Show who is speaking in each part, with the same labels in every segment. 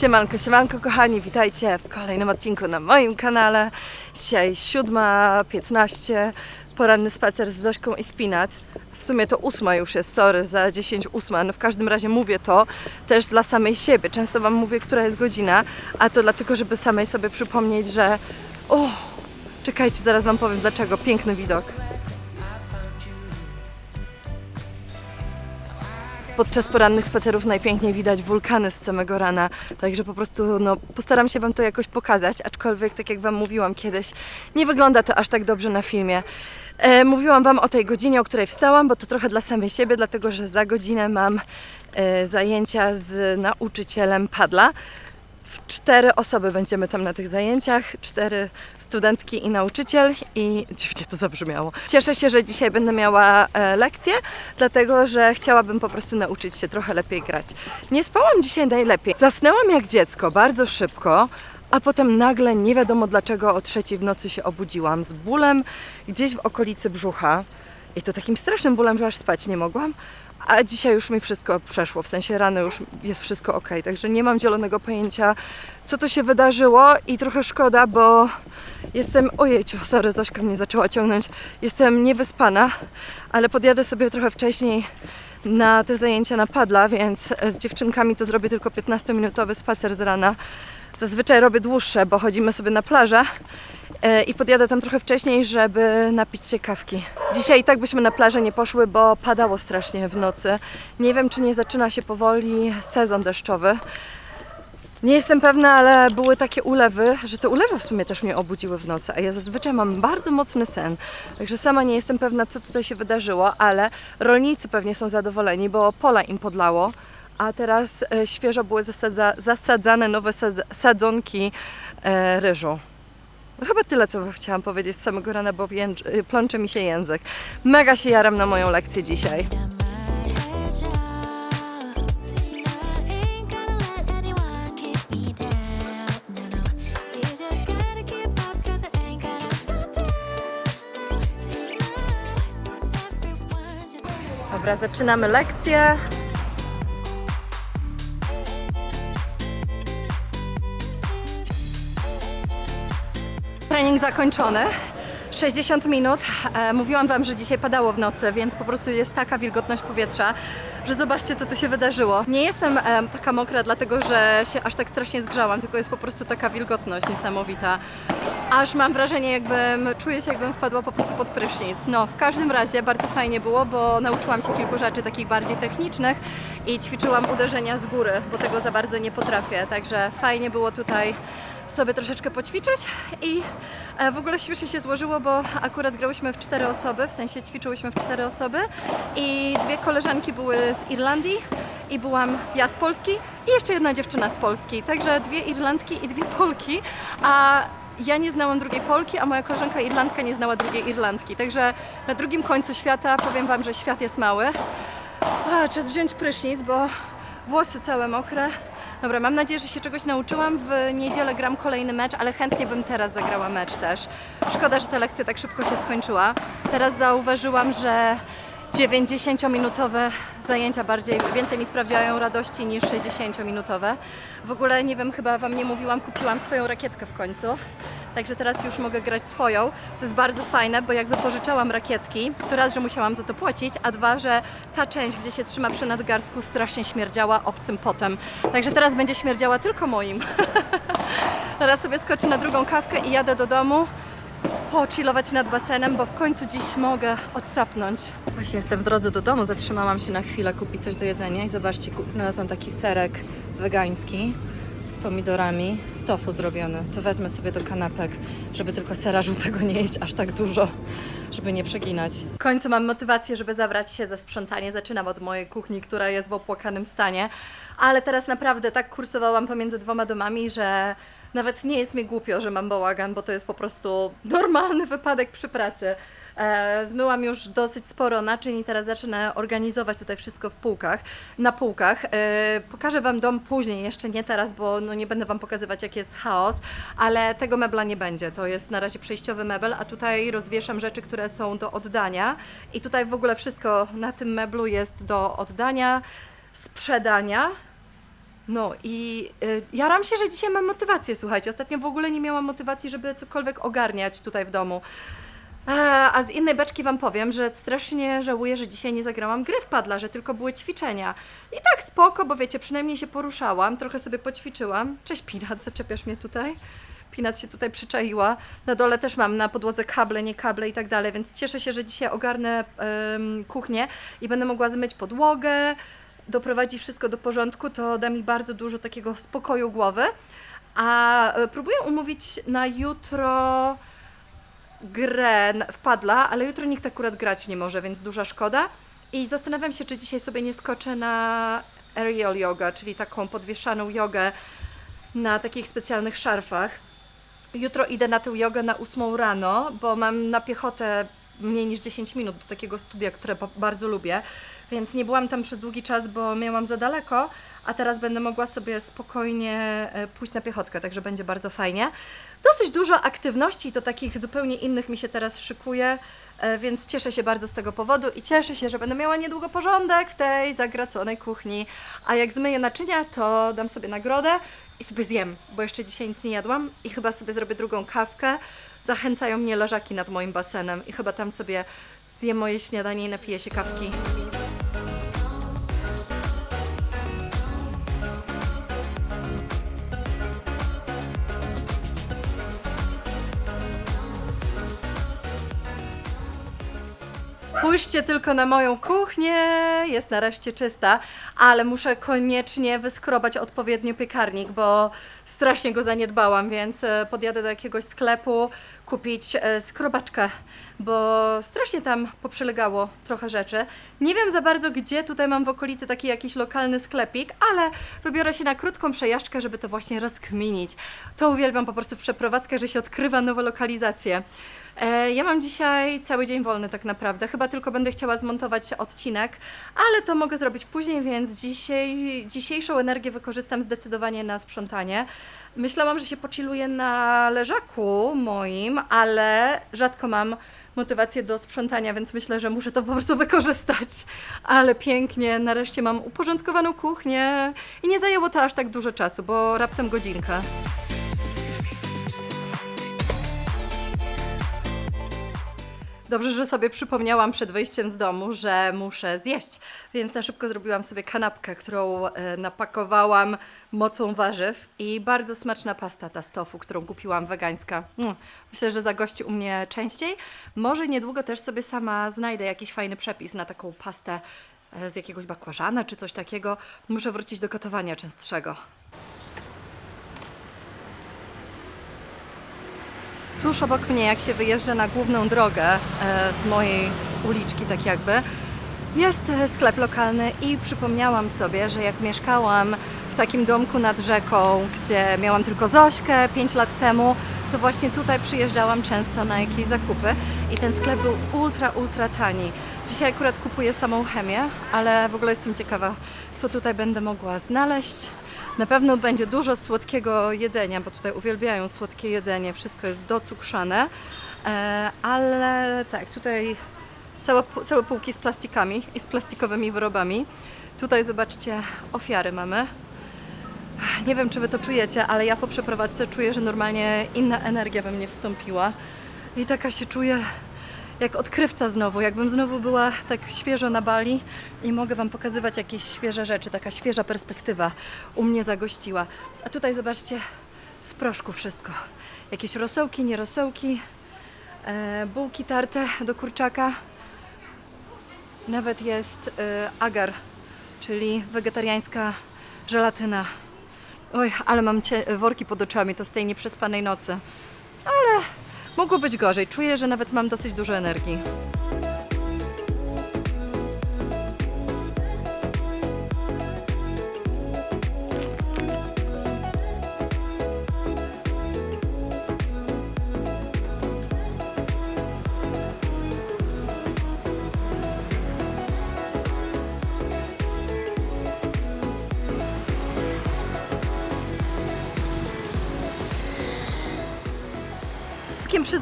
Speaker 1: Siemanko, siemanko kochani, witajcie w kolejnym odcinku na moim kanale. Dzisiaj 7.15, poranny spacer z Zośką i Spinat. W sumie to ósma już jest, sorry, za 10 ósma, no w każdym razie mówię to też dla samej siebie. Często Wam mówię, która jest godzina, a to dlatego, żeby samej sobie przypomnieć, że o, czekajcie, zaraz Wam powiem dlaczego, piękny widok. Podczas porannych spacerów najpiękniej widać wulkany z samego rana, także po prostu no, postaram się Wam to jakoś pokazać, aczkolwiek tak jak Wam mówiłam kiedyś, nie wygląda to aż tak dobrze na filmie. E, mówiłam Wam o tej godzinie, o której wstałam, bo to trochę dla samej siebie, dlatego że za godzinę mam e, zajęcia z nauczycielem padla. Cztery osoby będziemy tam na tych zajęciach, cztery studentki i nauczyciel i dziwnie to zabrzmiało. Cieszę się, że dzisiaj będę miała e, lekcję, dlatego że chciałabym po prostu nauczyć się trochę lepiej grać. Nie spałam dzisiaj najlepiej. Zasnęłam jak dziecko, bardzo szybko, a potem nagle nie wiadomo dlaczego o trzeciej w nocy się obudziłam z bólem gdzieś w okolicy brzucha. I to takim strasznym bólem, że aż spać nie mogłam. A dzisiaj już mi wszystko przeszło, w sensie rano już jest wszystko ok, także nie mam zielonego pojęcia, co to się wydarzyło i trochę szkoda, bo jestem, ojejciu, sorry, Zośka mnie zaczęła ciągnąć, jestem niewyspana, ale podjadę sobie trochę wcześniej na te zajęcia na padla, więc z dziewczynkami to zrobię tylko 15-minutowy spacer z rana. Zazwyczaj robię dłuższe, bo chodzimy sobie na plażę e, i podjadę tam trochę wcześniej, żeby napić się kawki. Dzisiaj i tak byśmy na plażę nie poszły, bo padało strasznie w nocy. Nie wiem, czy nie zaczyna się powoli sezon deszczowy. Nie jestem pewna, ale były takie ulewy, że te ulewy w sumie też mnie obudziły w nocy, a ja zazwyczaj mam bardzo mocny sen. Także sama nie jestem pewna, co tutaj się wydarzyło, ale rolnicy pewnie są zadowoleni, bo pola im podlało, a teraz e, świeżo były zasadza, zasadzane nowe sadz- sadzonki e, ryżu. No chyba tyle, co chciałam powiedzieć z samego rana, bo jędz- y, plącze mi się język. Mega się jaram na moją lekcję dzisiaj. Dobra, zaczynamy lekcję. Trening zakończony. 60 minut. E, mówiłam Wam, że dzisiaj padało w nocy, więc po prostu jest taka wilgotność powietrza, że zobaczcie, co tu się wydarzyło. Nie jestem em, taka mokra, dlatego że się aż tak strasznie zgrzałam, tylko jest po prostu taka wilgotność niesamowita. Aż mam wrażenie, jakbym, czuję się, jakbym wpadła po prostu pod prysznic. No, w każdym razie bardzo fajnie było, bo nauczyłam się kilku rzeczy takich bardziej technicznych i ćwiczyłam uderzenia z góry, bo tego za bardzo nie potrafię. Także fajnie było tutaj sobie troszeczkę poćwiczyć i e, w ogóle śmiesznie się złożyło, bo akurat grałyśmy w cztery osoby, w sensie ćwiczyłyśmy w cztery osoby i dwie koleżanki były z Irlandii i byłam ja z Polski i jeszcze jedna dziewczyna z Polski, także dwie Irlandki i dwie Polki, a ja nie znałam drugiej Polki, a moja koleżanka Irlandka nie znała drugiej Irlandki, także na drugim końcu świata powiem Wam, że świat jest mały. A, czas wziąć prysznic, bo włosy całe mokre. Dobra, mam nadzieję, że się czegoś nauczyłam. W niedzielę gram kolejny mecz, ale chętnie bym teraz zagrała mecz też. Szkoda, że ta lekcja tak szybko się skończyła. Teraz zauważyłam, że 90-minutowe zajęcia bardziej, więcej mi sprawiają radości niż 60-minutowe. W ogóle nie wiem, chyba Wam nie mówiłam, kupiłam swoją rakietkę w końcu. Także teraz już mogę grać swoją, co jest bardzo fajne, bo jak wypożyczałam rakietki, to raz, że musiałam za to płacić, a dwa, że ta część, gdzie się trzyma przy nadgarsku, strasznie śmierdziała obcym potem. Także teraz będzie śmierdziała tylko moim. teraz sobie skoczę na drugą kawkę i jadę do domu pochillować nad basenem, bo w końcu dziś mogę odsapnąć. Właśnie jestem w drodze do domu, zatrzymałam się na chwilę kupić coś do jedzenia i zobaczcie, znalazłam taki serek wegański z pomidorami, z tofu zrobiony. To wezmę sobie do kanapek, żeby tylko sera żółtego nie jeść aż tak dużo, żeby nie przeginać. W końcu mam motywację, żeby zabrać się za sprzątanie. Zaczynam od mojej kuchni, która jest w opłakanym stanie, ale teraz naprawdę tak kursowałam pomiędzy dwoma domami, że nawet nie jest mi głupio, że mam bałagan, bo to jest po prostu normalny wypadek przy pracy. E, zmyłam już dosyć sporo naczyń i teraz zacznę organizować tutaj wszystko w półkach, na półkach. E, pokażę Wam dom później, jeszcze nie teraz, bo no nie będę Wam pokazywać jaki jest chaos, ale tego mebla nie będzie. To jest na razie przejściowy mebel, a tutaj rozwieszam rzeczy, które są do oddania i tutaj w ogóle wszystko na tym meblu jest do oddania, sprzedania, No i y, jaram się, że dzisiaj mam motywację, słuchajcie. Ostatnio w ogóle nie miałam motywacji, żeby cokolwiek ogarniać tutaj w domu. A, a z innej beczki Wam powiem, że strasznie żałuję, że dzisiaj nie zagrałam gry w padla, że tylko były ćwiczenia. I tak spoko, bo wiecie, przynajmniej się poruszałam, trochę sobie poćwiczyłam. Cześć Pinat, zaczepiasz mnie tutaj? Pinat się tutaj przyczaiła. Na dole też mam na podłodze kable, nie kable i tak dalej, więc cieszę się, że dzisiaj ogarnę kuchnię i będę mogła zmyć podłogę, doprowadzić wszystko do porządku, to da mi bardzo dużo takiego spokoju głowy. A e, próbuję umówić na jutro grę n- w padla, ale jutro nikt akurat grać nie może, więc duża szkoda. I zastanawiam się, czy dzisiaj sobie nie skoczę na aerial yoga, czyli taką podwieszaną jogę na takich specjalnych szarfach. Jutro idę na tę jogę na 8 rano, bo mam na piechotę mniej niż 10 minut do takiego studia, które ba- bardzo lubię, więc nie byłam tam przez długi czas, bo miałam za daleko, a teraz będę mogła sobie spokojnie e, pójść na piechotkę, także będzie bardzo fajnie. Dosyć dużo aktywności, to takich zupełnie innych mi się teraz szykuje, e, więc cieszę się bardzo z tego powodu i cieszę się, że będę miała niedługo porządek w tej zagraconej kuchni. A jak zmyję naczynia, to dam sobie nagrodę i sobie zjem, bo jeszcze dzisiaj nic nie jadłam i chyba sobie zrobię drugą kawkę. Zachęcają mnie leżaki nad moim basenem i chyba tam sobie zjem moje śniadanie i napiję się kawki. Spójrzcie tylko na moją kuchnię, jest nareszcie czysta, ale muszę koniecznie wyskrobać odpowiednio piekarnik, bo strasznie go zaniedbałam, więc e, podjadę do jakiegoś sklepu kupić e, skrobaczkę, bo strasznie tam poprzylegało trochę rzeczy. Nie wiem za bardzo, gdzie tutaj mam w okolicy taki jakiś lokalny sklepik, ale wybiorę się na krótką przejażdżkę, żeby to właśnie rozkminić. To uwielbiam po prostu w przeprowadzkach, że się odkrywa nowe lokalizacje. E, Ja mam dzisiaj cały dzień wolny tak naprawdę. Chyba tylko będę chciała zmontować odcinek, ale to mogę zrobić później, więc dzisiaj, dzisiejszą energię wykorzystam zdecydowanie na sprzątanie. Myślałam, że się pocziluję na leżaku moim, ale rzadko mam motywację do sprzątania, więc myślę, że muszę to po prostu wykorzystać. Ale pięknie, nareszcie mam uporządkowaną kuchnię i nie zajęło to aż tak dużo czasu, bo raptem godzinka. Dobrze, że sobie przypomniałam przed wyjściem z domu, że muszę zjeść, więc na szybko zrobiłam sobie kanapkę, którą e, napakowałam mocą warzyw i bardzo smaczna pasta ta z tofu, którą kupiłam wegańska. Mm, Myślę, że zagości u mnie częściej. Może niedługo też sobie sama znajdę jakiś fajny przepis na taką pastę e, z jakiegoś bakłażana czy coś takiego. Muszę wrócić do gotowania częstszego. Tuż obok mnie, jak się wyjeżdża na główną drogę e, z mojej uliczki, tak jakby, jest e, sklep lokalny i przypomniałam sobie, że jak mieszkałam w takim domku nad rzeką, gdzie miałam tylko Zośkę 5 lat temu, to właśnie tutaj przyjeżdżałam często na jakieś zakupy i ten sklep był ultra, ultra tani. Dzisiaj akurat kupuję samą chemię, ale w ogóle jestem ciekawa, co tutaj będę mogła znaleźć. Na pewno będzie dużo słodkiego jedzenia, bo tutaj uwielbiają słodkie jedzenie, wszystko jest docukrzane, e, ale tak, tutaj całe, całe półki z plastikami i z plastikowymi wyrobami. Tutaj zobaczcie, ofiary mamy. Nie wiem, czy Wy to czujecie, ale ja po przeprowadzce czuję, że normalnie inna energia we mnie wstąpiła i taka się czuję jak odkrywca znowu, jakbym znowu była tak świeżo na Bali i mogę Wam pokazywać jakieś świeże rzeczy, taka świeża perspektywa u mnie zagościła. A tutaj zobaczcie, z proszku wszystko. Jakieś rosołki, nierosołki, e, bułki tarte do kurczaka. Nawet jest e, agar, czyli wegetariańska żelatyna. Oj, ale mam cie- worki pod oczami, to z tej nieprzespanej nocy. Ale mogło być gorzej. Czuję, że nawet mam dosyć dużo energii.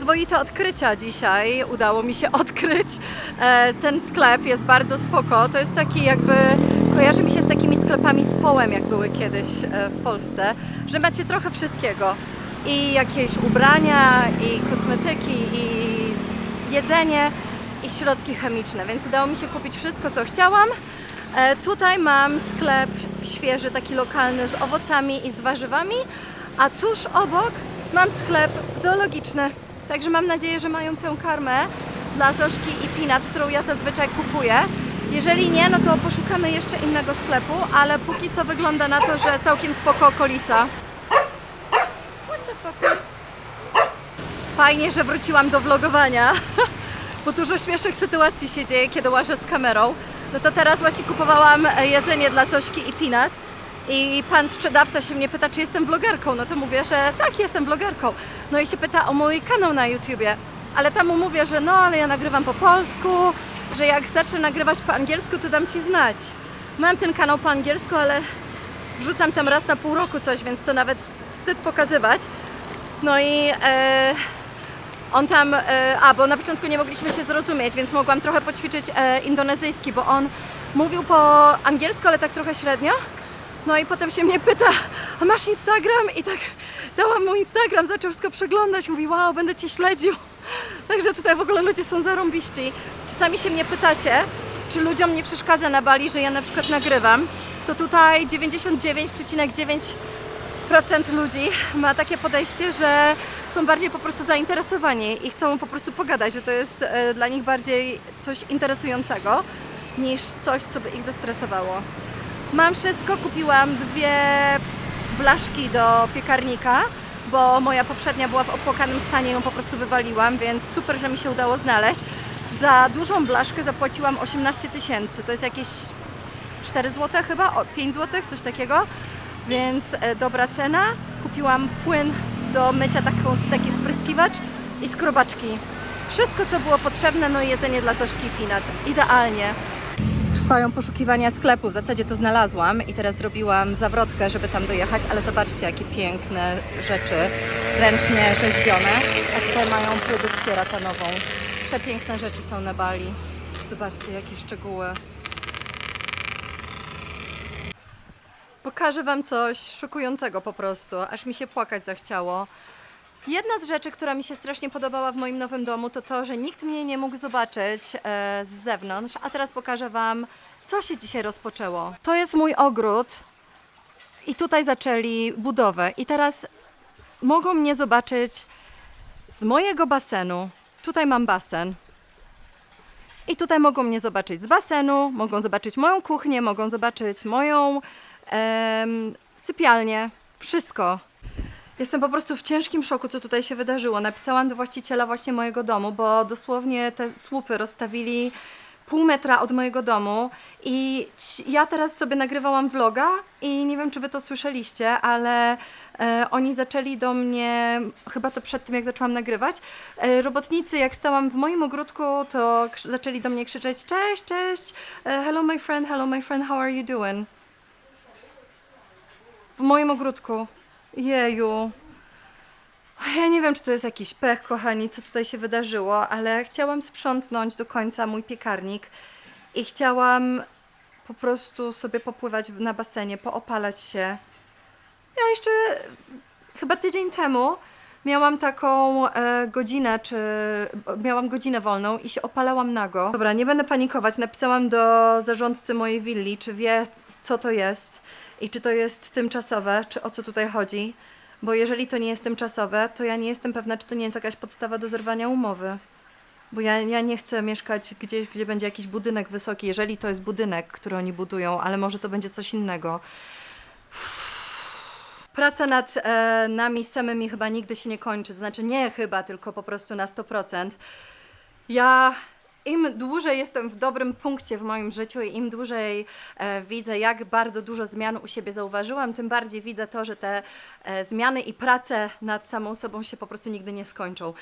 Speaker 1: Przyzwoite odkrycia dzisiaj udało mi się odkryć. E, ten sklep jest bardzo spoko. To jest taki jakby, kojarzy mi się z takimi sklepami z połem, jak były kiedyś e, w Polsce, że macie trochę wszystkiego. I jakieś ubrania, i kosmetyki, i jedzenie, i środki chemiczne, więc udało mi się kupić wszystko, co chciałam. E, tutaj mam sklep świeży, taki lokalny z owocami i z warzywami, a tuż obok mam sklep zoologiczny. Także mam nadzieję, że mają tę karmę dla Zośki i Pinat, którą ja zazwyczaj kupuję. Jeżeli nie, no to poszukamy jeszcze innego sklepu, ale póki co wygląda na to, że całkiem spoko okolica. Fajnie, że wróciłam do vlogowania, bo dużo śmiesznych sytuacji się dzieje, kiedy łażę z kamerą. No to teraz właśnie kupowałam jedzenie dla Zośki i Pinat i pan sprzedawca się mnie pyta, czy jestem vlogerką. No to mówię, że tak, jestem vlogerką. No i się pyta o mój kanał na YouTubie. Ale tam mu mówię, że no, ale ja nagrywam po polsku, że jak zacznę nagrywać po angielsku, to dam ci znać. Mam ten kanał po angielsku, ale wrzucam tam raz na pół roku coś, więc to nawet wstyd pokazywać. No i e, on tam, e, a bo na początku nie mogliśmy się zrozumieć, więc mogłam trochę poćwiczyć e, indonezyjski, bo on mówił po angielsku, ale tak trochę średnio. No i potem się mnie pyta, a masz Instagram? I tak dałam mu Instagram, zaczął wszystko przeglądać, mówi, wow, będę Cię śledził. Także tutaj w ogóle ludzie są zarąbiści. Czasami się mnie pytacie, czy ludziom nie przeszkadza na Bali, że ja na przykład nagrywam, to tutaj 99,9% ludzi ma takie podejście, że są bardziej po prostu zainteresowani i chcą po prostu pogadać, że to jest e, dla nich bardziej coś interesującego niż coś, co by ich zestresowało. Mam wszystko, kupiłam dwie blaszki do piekarnika, bo moja poprzednia była w opłakanym stanie, ją po prostu wywaliłam, więc super, że mi się udało znaleźć. Za dużą blaszkę zapłaciłam 18 tysięcy, to jest jakieś 4 zł chyba, o, 5 zł, coś takiego, więc e, dobra cena. Kupiłam płyn do mycia, taką, taki spryskiwacz i skrobaczki. Wszystko, co było potrzebne, no i jedzenie dla Zośki i Pinat. Idealnie. Trwają poszukiwania sklepu, w zasadzie to znalazłam i teraz zrobiłam zawrotkę, żeby tam dojechać, ale zobaczcie, jakie piękne rzeczy, ręcznie rzeźbione. A tutaj mają próby z pieratanową. Przepiękne rzeczy są na Bali. Zobaczcie, jakie szczegóły. Pokażę Wam coś szokującego po prostu, aż mi się płakać zachciało. Jedna z rzeczy, która mi się strasznie podobała w moim nowym domu, to to, że nikt mnie nie mógł zobaczyć e, z zewnątrz, a teraz pokażę Wam, co się dzisiaj rozpoczęło. To jest mój ogród i tutaj zaczęli budowę i teraz mogą mnie zobaczyć z mojego basenu. Tutaj mam basen. I tutaj mogą mnie zobaczyć z basenu, mogą zobaczyć moją kuchnię, mogą zobaczyć moją sypialnię. Wszystko. Jestem po prostu w ciężkim szoku, co tutaj się wydarzyło. Napisałam do właściciela właśnie mojego domu, bo dosłownie te słupy rozstawili pół metra od mojego domu i ci- ja teraz sobie nagrywałam vloga i nie wiem, czy wy to słyszeliście, ale e, oni zaczęli do mnie, chyba to przed tym, jak zaczęłam nagrywać, e, robotnicy, jak stałam w moim ogródku, to zaczęli do mnie krzyczeć cześć, cześć, e, hello my friend, hello my friend, how are you doing? W moim ogródku. Jeju. Ja nie wiem, czy to jest jakiś pech, kochani, co tutaj się wydarzyło, ale chciałam sprzątnąć do końca mój piekarnik i chciałam po prostu sobie popływać na basenie, poopalać się. Ja jeszcze chyba tydzień temu miałam taką e, godzinę, czy miałam godzinę wolną i się opalałam nago. Dobra, nie będę panikować. Napisałam do zarządcy mojej willi, czy wie, co to jest i czy to jest tymczasowe, czy o co tutaj chodzi. Bo jeżeli to nie jest tymczasowe, to ja nie jestem pewna, czy to nie jest jakaś podstawa do zerwania umowy. Bo ja, ja nie chcę mieszkać gdzieś, gdzie będzie jakiś budynek wysoki, jeżeli to jest budynek, który oni budują, ale może to będzie coś innego. Praca nad e, nami samymi chyba nigdy się nie kończy. To znaczy nie chyba, tylko po prostu na 100%. Ja im dłużej jestem w dobrym punkcie w moim życiu i im dłużej e, widzę, jak bardzo dużo zmian u siebie zauważyłam, tym bardziej widzę to, że te e, zmiany i prace nad samą sobą się po prostu nigdy nie skończą.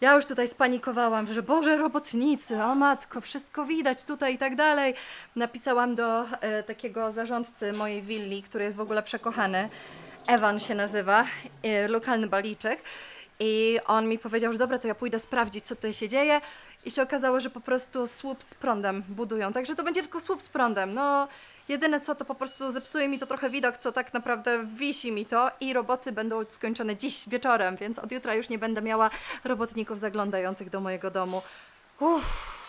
Speaker 1: Ja już tutaj spanikowałam, że Boże, robotnicy, o matko, wszystko widać tutaj i tak dalej. Napisałam do e, takiego zarządcy mojej willi, który jest w ogóle przekochany. Ewan się nazywa, e, lokalny baliczek. I on mi powiedział, że dobra, to ja pójdę sprawdzić, co tutaj się dzieje. I się okazało, że po prostu słup z prądem budują. Także to będzie tylko słup z prądem. No, Jedyne co, to po prostu zepsuje mi to trochę widok, co tak naprawdę wisi mi to i roboty będą skończone dziś wieczorem, więc od jutra już nie będę miała robotników zaglądających do mojego domu. Uff.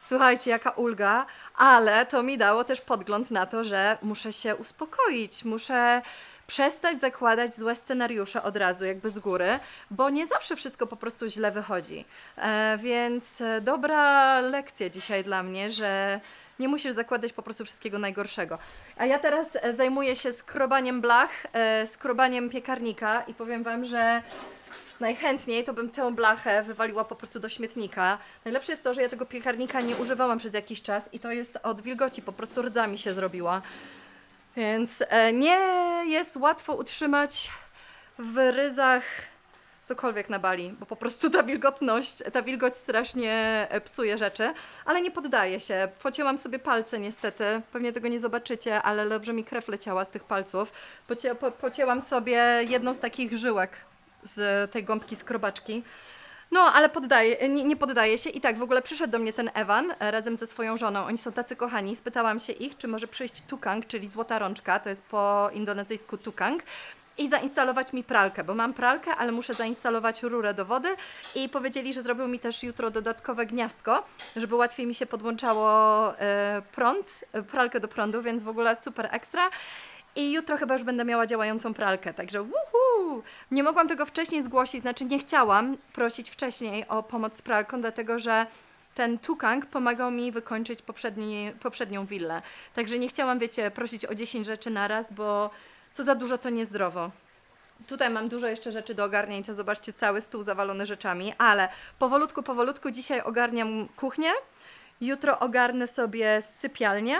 Speaker 1: Słuchajcie, jaka ulga, ale to mi dało też podgląd na to, że muszę się uspokoić, muszę przestać zakładać złe scenariusze od razu, jakby z góry, bo nie zawsze wszystko po prostu źle wychodzi. E, więc e, dobra lekcja dzisiaj dla mnie, że nie musisz zakładać po prostu wszystkiego najgorszego. A ja teraz e, zajmuję się skrobaniem blach, e, skrobaniem piekarnika i powiem Wam, że Najchętniej to bym tę blachę wywaliła po prostu do śmietnika. Najlepsze jest to, że ja tego piekarnika nie używałam przez jakiś czas i to jest od wilgoci, po prostu rdza mi się zrobiła. Więc e, nie jest łatwo utrzymać w ryzach cokolwiek na Bali, bo po prostu ta wilgotność, ta wilgoć strasznie psuje rzeczy, ale nie poddaję się. Pocięłam sobie palce niestety, pewnie tego nie zobaczycie, ale dobrze mi krew leciała z tych palców. Pocie, po, pocięłam sobie jedną z takich żyłek z tej gąbki skrobaczki. No, ale poddaję, nie, nie poddaję się. I tak, w ogóle przyszedł do mnie ten Ewan e, razem ze swoją żoną. Oni są tacy kochani. Spytałam się ich, czy może przyjść tukang, czyli złota rączka, to jest po indonezyjsku tukang. I zainstalować mi pralkę, bo mam pralkę, ale muszę zainstalować rurę do wody. I powiedzieli, że zrobią mi też jutro dodatkowe gniazdko, żeby łatwiej mi się podłączało e, prąd, e, pralkę do prądu, więc w ogóle super ekstra. I jutro chyba już będę miała działającą pralkę, także wuhu! Nie mogłam tego wcześniej zgłosić, znaczy nie chciałam prosić wcześniej o pomoc z pralką, dlatego że ten tukang pomagał mi wykończyć poprzedni, poprzednią willę. Także nie chciałam, wiecie, prosić o 10 rzeczy naraz, bo co za dużo to niezdrowo. Tutaj mam dużo jeszcze rzeczy do ogarnięcia. Zobaczcie, cały stół zawalony rzeczami, ale powolutku, powolutku dzisiaj ogarniam kuchnię. Jutro ogarnę sobie sypialnię.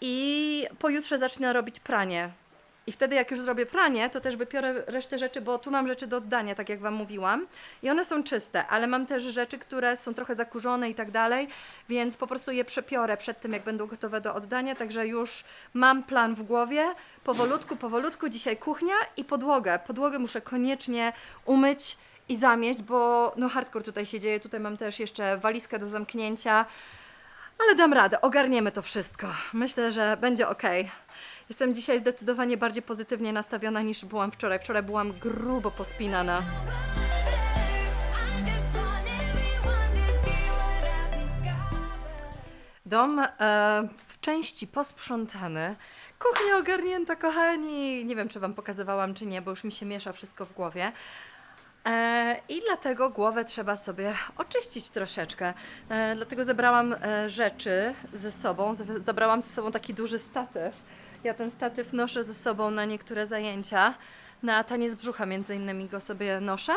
Speaker 1: I pojutrze zacznę robić pranie. I wtedy, jak już zrobię pranie, to też wypiorę resztę rzeczy, bo tu mam rzeczy do oddania, tak jak Wam mówiłam. I one są czyste, ale mam też rzeczy, które są trochę zakurzone i tak dalej, więc po prostu je przepiorę przed tym, jak będą gotowe do oddania. Także już mam plan w głowie. Powolutku, powolutku. Dzisiaj kuchnia i podłogę. Podłogę muszę koniecznie umyć i zamieść, bo no hardcore tutaj się dzieje. Tutaj mam też jeszcze walizkę do zamknięcia. Ale dam radę, ogarniemy to wszystko. Myślę, że będzie ok. Jestem dzisiaj zdecydowanie bardziej pozytywnie nastawiona niż byłam wczoraj. Wczoraj byłam grubo pospinana. Dom e, w części posprzątany. Kuchnia ogarnięta, kochani. Nie wiem, czy Wam pokazywałam, czy nie, bo już mi się miesza wszystko w głowie. E, I dlatego głowę trzeba sobie oczyścić troszeczkę. E, dlatego zebrałam e, rzeczy ze sobą. Zabrałam ze sobą taki duży statyw. Ja ten statyw noszę ze sobą na niektóre zajęcia. Na taniec brzucha między innymi go sobie noszę.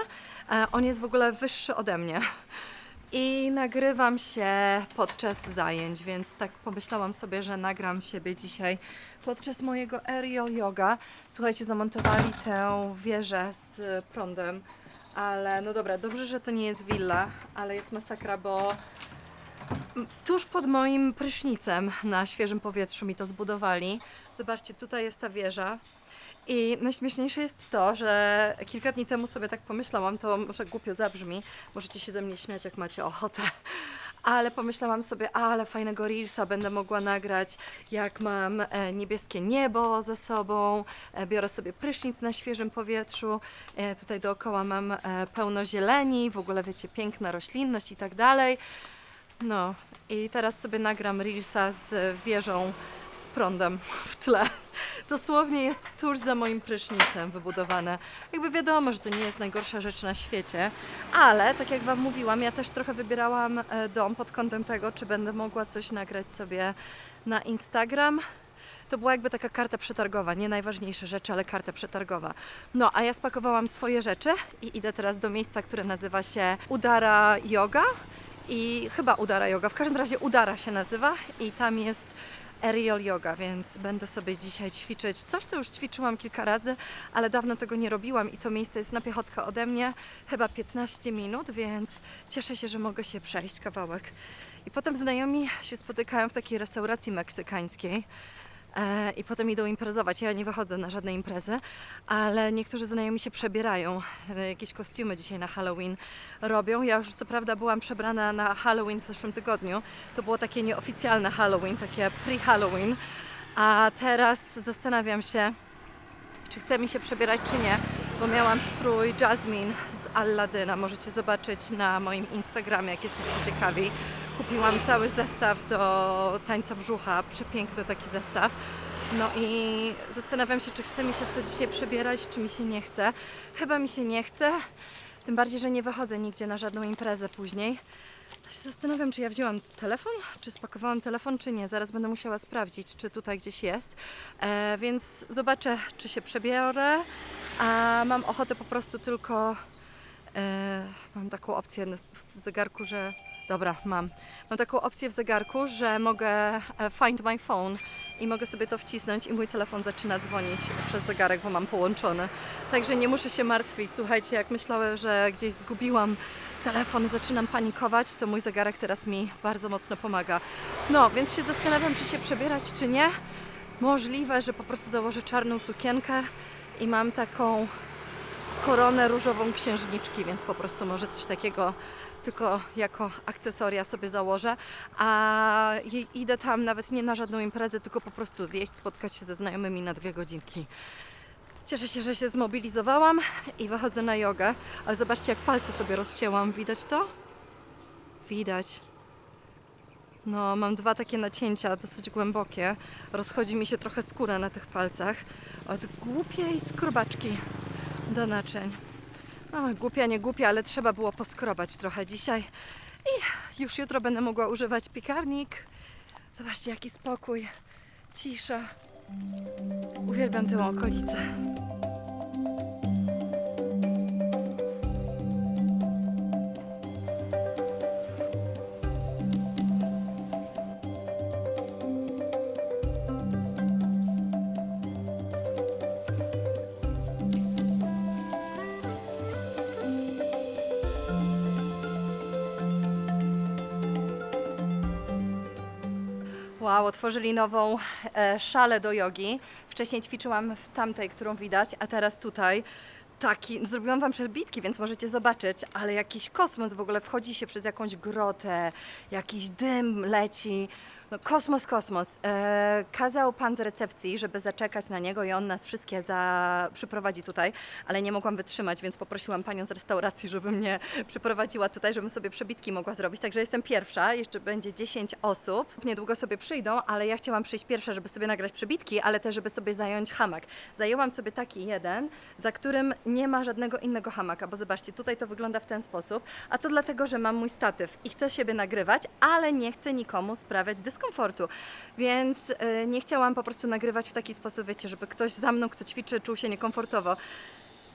Speaker 1: On jest w ogóle wyższy ode mnie. I nagrywam się podczas zajęć, więc tak pomyślałam sobie, że nagram siebie dzisiaj podczas mojego aerial yoga. Słuchajcie, zamontowali tę wieżę z prądem, ale no dobra, dobrze, że to nie jest willa, ale jest masakra, bo tuż pod moim prysznicem na świeżym powietrzu mi to zbudowali. Zobaczcie, tutaj jest ta wieża. I najśmieszniejsze jest to, że kilka dni temu sobie tak pomyślałam, to może głupio zabrzmi, możecie się ze mnie śmiać, jak macie ochotę, ale pomyślałam sobie, ale fajnego reelsa będę mogła nagrać, jak mam e, niebieskie niebo ze sobą, e, biorę sobie prysznic na świeżym powietrzu, e, tutaj dookoła mam pełno zieleni, w ogóle wiecie, piękna roślinność i tak dalej. No i teraz sobie nagram reelsa z wieżą z prądem w tle. Dosłownie jest tuż za moim prysznicem wybudowane. Jakby wiadomo, że to nie jest najgorsza rzecz na świecie, ale tak jak Wam mówiłam, ja też trochę wybierałam e, dom pod kątem tego, czy będę mogła coś nagrać sobie na Instagram. To była jakby taka karta przetargowa, nie najważniejsze rzeczy, ale karta przetargowa. No, a ja spakowałam swoje rzeczy i idę teraz do miejsca, które nazywa się Udara Yoga i chyba Udara Yoga, w każdym razie Udara się nazywa i tam jest aerial yoga, więc będę sobie dzisiaj ćwiczyć coś, co już ćwiczyłam kilka razy, ale dawno tego nie robiłam i to miejsce jest na piechotkę ode mnie, chyba 15 minut, więc cieszę się, że mogę się przejść kawałek. I potem znajomi się spotykają w takiej restauracji meksykańskiej. E, i potem idą imprezować. Ja nie wychodzę na żadne imprezy, ale niektórzy znajomi się przebierają. E, Jakieś kostiumy dzisiaj na Halloween robią. Ja już co prawda byłam przebrana na Halloween w zeszłym tygodniu. To było takie nieoficjalne Halloween, takie pre-Halloween. A teraz zastanawiam się, czy chce mi się przebierać, czy nie, bo miałam strój Jasmine z Alladyna. Możecie zobaczyć na moim Instagramie, jak jesteście ciekawi. Kupiłam cały zestaw do tańca brzucha, przepiękny taki zestaw. No i zastanawiam się, czy chce mi się w to dzisiaj przebierać, czy mi się nie chce. Chyba mi się nie chce, tym bardziej, że nie wychodzę nigdzie na żadną imprezę później. Się zastanawiam, czy ja wzięłam telefon, czy spakowałam telefon, czy nie. Zaraz będę musiała sprawdzić, czy tutaj gdzieś jest. E, więc zobaczę, czy się przebiorę. A mam ochotę po prostu tylko. E, mam taką opcję w zegarku, że. Dobra, mam. Mam taką opcję w zegarku, że mogę e, find my phone i mogę sobie to wcisnąć i mój telefon zaczyna dzwonić przez zegarek, bo mam połączony. Także nie muszę się martwić. Słuchajcie, jak myślałem, że gdzieś zgubiłam telefon, zaczynam panikować, to mój zegarek teraz mi bardzo mocno pomaga. No, więc się zastanawiam, czy się przebierać, czy nie. Możliwe, że po prostu założę czarną sukienkę i mam taką koronę różową księżniczki, więc po prostu może coś takiego tylko jako akcesoria sobie założę. A idę tam nawet nie na żadną imprezę, tylko po prostu zjeść, spotkać się ze znajomymi na dwie godzinki. Cieszę się, że się zmobilizowałam i wychodzę na jogę, ale zobaczcie, jak palce sobie rozcięłam. Widać to? Widać. No, mam dwa takie nacięcia, dosyć głębokie. Rozchodzi mi się trochę skóra na tych palcach od głupiej skrobaczki do naczyń. O, głupia, nie głupia, ale trzeba było poskrobać trochę dzisiaj. I już jutro będę mogła używać piekarnik. Zobaczcie, jaki spokój, cisza. Uwielbiam tę okolicę. Wow, otworzyli nową e, szalę do jogi. Wcześniej ćwiczyłam w tamtej, którą widać, a teraz tutaj. Taki, zrobiłam wam przebitki, więc możecie zobaczyć, ale jakiś kosmos w ogóle wchodzi się przez jakąś grotę, jakiś dym leci. No, kosmos, kosmos. E, kazał pan z recepcji, żeby zaczekać na niego i on nas wszystkie za... przyprowadzi tutaj, ale nie mogłam wytrzymać, więc poprosiłam panią z restauracji, żeby mnie przyprowadziła tutaj, żebym sobie przebitki mogła zrobić. Także jestem pierwsza, jeszcze będzie 10 osób. Niedługo sobie przyjdą, ale ja chciałam przyjść pierwsza, żeby sobie nagrać przebitki, ale też, żeby sobie zająć hamak. Zajęłam sobie taki jeden, za którym nie ma żadnego innego hamaka, bo zobaczcie, tutaj to wygląda w ten sposób, a to dlatego, że mam mój statyw i chcę siebie nagrywać, ale nie chcę nikomu sprawiać dyskomfortu, więc y, nie chciałam po prostu nagrywać w taki sposób, wiecie, żeby ktoś za mną, kto ćwiczy, czuł się niekomfortowo.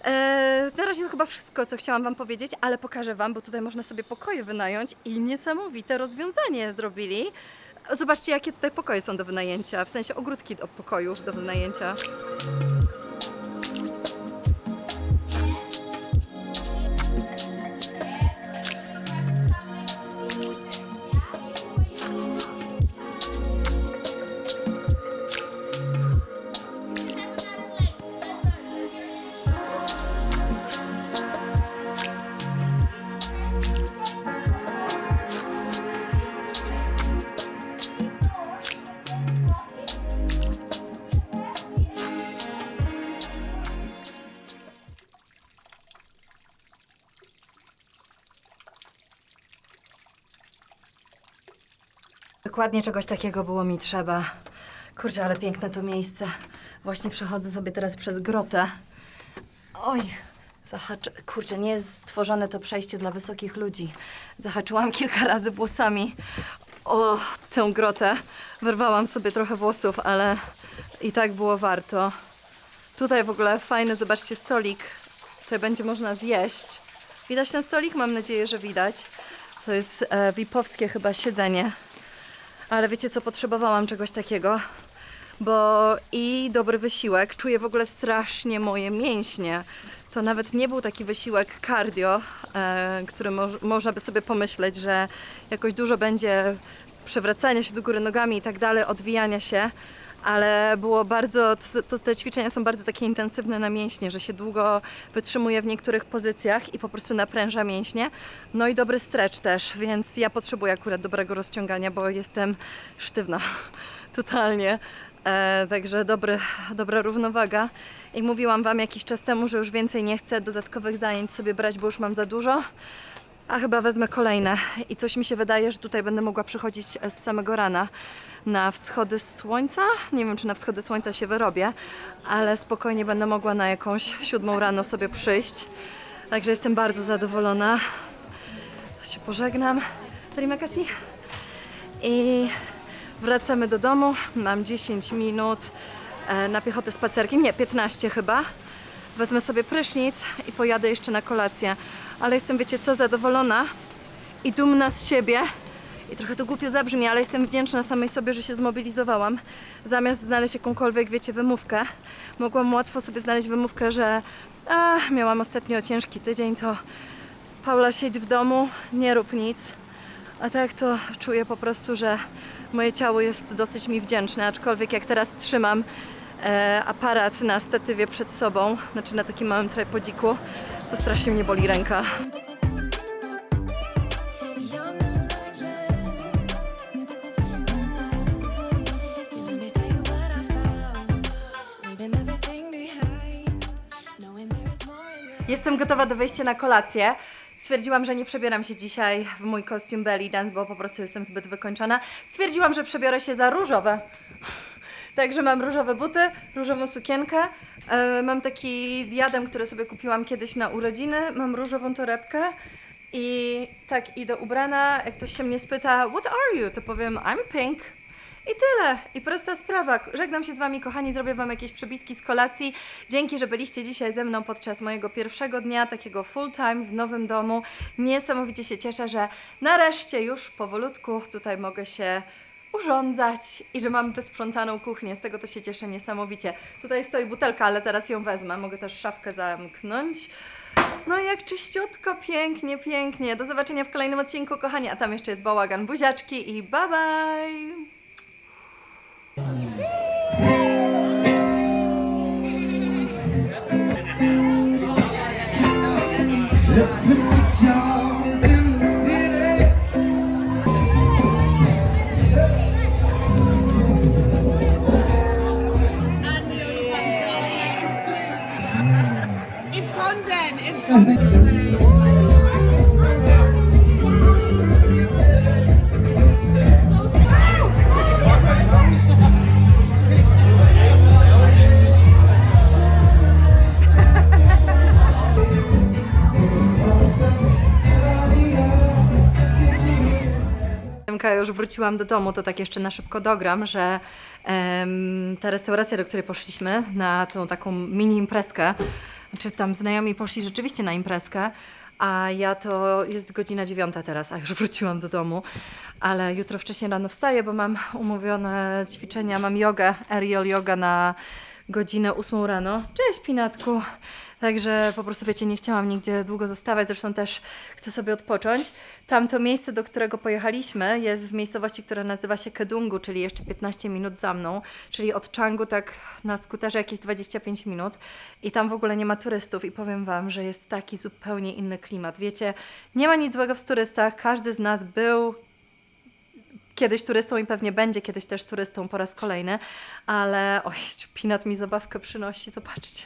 Speaker 1: E, na razie to chyba wszystko, co chciałam Wam powiedzieć, ale pokażę Wam, bo tutaj można sobie pokoje wynająć i niesamowite rozwiązanie zrobili. Zobaczcie, jakie tutaj pokoje są do wynajęcia, w sensie ogródki do pokojów do wynajęcia. Dokładnie czegoś takiego było mi trzeba. Kurczę, ale piękne to miejsce. Właśnie przechodzę sobie teraz przez grotę. Oj, zahaczy... Kurczę, nie jest stworzone to przejście dla wysokich ludzi. Zahaczyłam kilka razy włosami o tę grotę. Wyrwałam sobie trochę włosów, ale i tak było warto. Tutaj w ogóle fajny, zobaczcie, stolik. Tutaj będzie można zjeść. Widać ten stolik? Mam nadzieję, że widać. To jest e, VIP-owskie chyba siedzenie. Ale wiecie co, potrzebowałam czegoś takiego, bo i dobry wysiłek, czuję w ogóle strasznie moje mięśnie. To nawet nie był taki wysiłek cardio, e, który moż, można by sobie pomyśleć, że jakoś dużo będzie przewracania się do góry nogami i tak dalej, odwijania się, ale było bardzo, to, to te ćwiczenia są bardzo takie intensywne na mięśnie, że się długo wytrzymuje w niektórych pozycjach i po prostu napręża mięśnie. No i dobry stretch też, więc ja potrzebuję akurat dobrego rozciągania, bo jestem sztywna totalnie. E, także dobry, dobra równowaga. I mówiłam Wam jakiś czas temu, że już więcej nie chcę dodatkowych zajęć sobie brać, bo już mam za dużo. A chyba wezmę kolejne. I coś mi się wydaje, że tutaj będę mogła przychodzić e, z samego rana na wschody słońca. Nie wiem, czy na wschody słońca się wyrobię, ale spokojnie będę mogła na jakąś siódmą rano sobie przyjść. Także jestem bardzo zadowolona. Się pożegnam. Terima. I wracamy do domu. Mam 10 minut e, na piechotę spacerkiem. Nie, 15 chyba. Wezmę sobie prysznic i pojadę jeszcze na kolację. Ale jestem, wiecie co, zadowolona i dumna z siebie. I trochę to głupio zabrzmi, ale jestem wdzięczna samej sobie, że się zmobilizowałam. Zamiast znaleźć jakąkolwiek, wiecie, wymówkę, mogłam łatwo sobie znaleźć wymówkę, że a, miałam ostatnio ciężki tydzień, to Paula siedź w domu, nie rób nic. A tak to czuję po prostu, że moje ciało jest dosyć mi wdzięczne, aczkolwiek jak teraz trzymam aparat na statywie przed sobą, znaczy na takim małym tripodziku, to strasznie mnie boli ręka. Jestem gotowa do wejścia na kolację. Stwierdziłam, że nie przebieram się dzisiaj w mój kostium belly dance, bo po prostu jestem zbyt wykończona. Stwierdziłam, że przebiorę się za różowe. Także mam różowe buty, różową sukienkę. e, mam taki diadem, który sobie kupiłam kiedyś na urodziny. Mam różową torebkę. I tak idę ubrana. Jak ktoś się mnie spyta, what are you? To powiem, I'm pink. I tyle. I prosta sprawa. Żegnam się z Wami, kochani. Zrobię Wam jakieś przebitki z kolacji. Dzięki, że byliście dzisiaj ze mną podczas mojego pierwszego dnia, takiego full time w nowym domu. Niesamowicie się cieszę, że nareszcie już powolutku tutaj mogę się urządzać i że mam wysprzątaną kuchnię. Z tego to się cieszę niesamowicie. Tutaj stoi butelka, ale zaraz ją wezmę. Mogę też szafkę zamknąć. No i jak czyściutko, pięknie, pięknie. Do zobaczenia w kolejnym odcinku, kochani. A tam jeszcze jest bałagan, buziaczki i bye bye! Już wróciłam do domu, to tak jeszcze na szybko dogram, że em, ta restauracja, do której poszliśmy, na tą taką mini imprezkę, znaczy tam znajomi poszli rzeczywiście na imprezkę, a ja to jest godzina dziewiąta teraz, a już wróciłam do domu, ale jutro wcześniej rano wstaję, bo mam umówione ćwiczenia, mam jogę, aerial yoga na godzinę ósmą rano. Cześć Pinatku! Także po prostu wiecie, nie chciałam nigdzie długo zostawać, zresztą też chcę sobie odpocząć. Tamto miejsce, do którego pojechaliśmy, jest w miejscowości, która nazywa się Kedungu, czyli jeszcze 15 minut za mną, czyli od Changu tak na skuterze jakieś 25 minut i tam w ogóle nie ma turystów i powiem Wam, że jest taki zupełnie inny klimat. Wiecie, nie ma nic złego w turystach, każdy z nas był kiedyś turystą i pewnie będzie kiedyś też turystą po raz kolejny, ale oj, Pinat mi zabawkę przynosi, zobaczcie.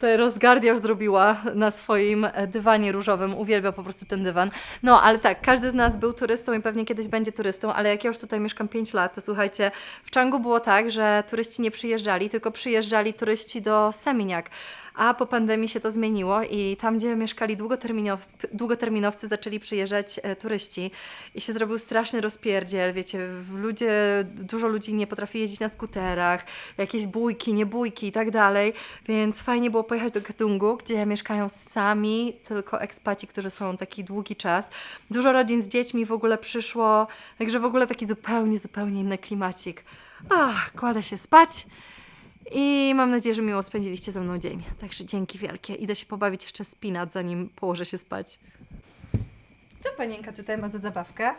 Speaker 1: Tutaj rozgardia już zrobiła na swoim e, dywanie różowym. Uwielbia po prostu ten dywan. No, ale tak, każdy z nas był turystą i pewnie kiedyś będzie turystą, ale jak ja już tutaj mieszkam 5 lat, to słuchajcie, w Changu było tak, że turyści nie przyjeżdżali, tylko przyjeżdżali turyści do Seminiak. A po pandemii się to zmieniło i tam, gdzie mieszkali długoterminowcy, długoterminowcy zaczęli przyjeżdżać e, turyści i się zrobił straszny rozpierdziel, wiecie, ludzie, dużo ludzi nie potrafi jeździć na skuterach, jakieś bójki, nie bójki i tak dalej, więc fajnie było pojechać do Gatungu, gdzie mieszkają sami tylko ekspaci, którzy są taki długi czas. Dużo rodzin z dziećmi w ogóle przyszło, także w ogóle taki zupełnie, zupełnie inny klimacik. Ach, kładę się spać. I mam nadzieję, że miło spędziliście ze mną dzień. Także dzięki wielkie. Idę się pobawić jeszcze spinat, zanim położę się spać. Co panienka tutaj ma za zabawkę?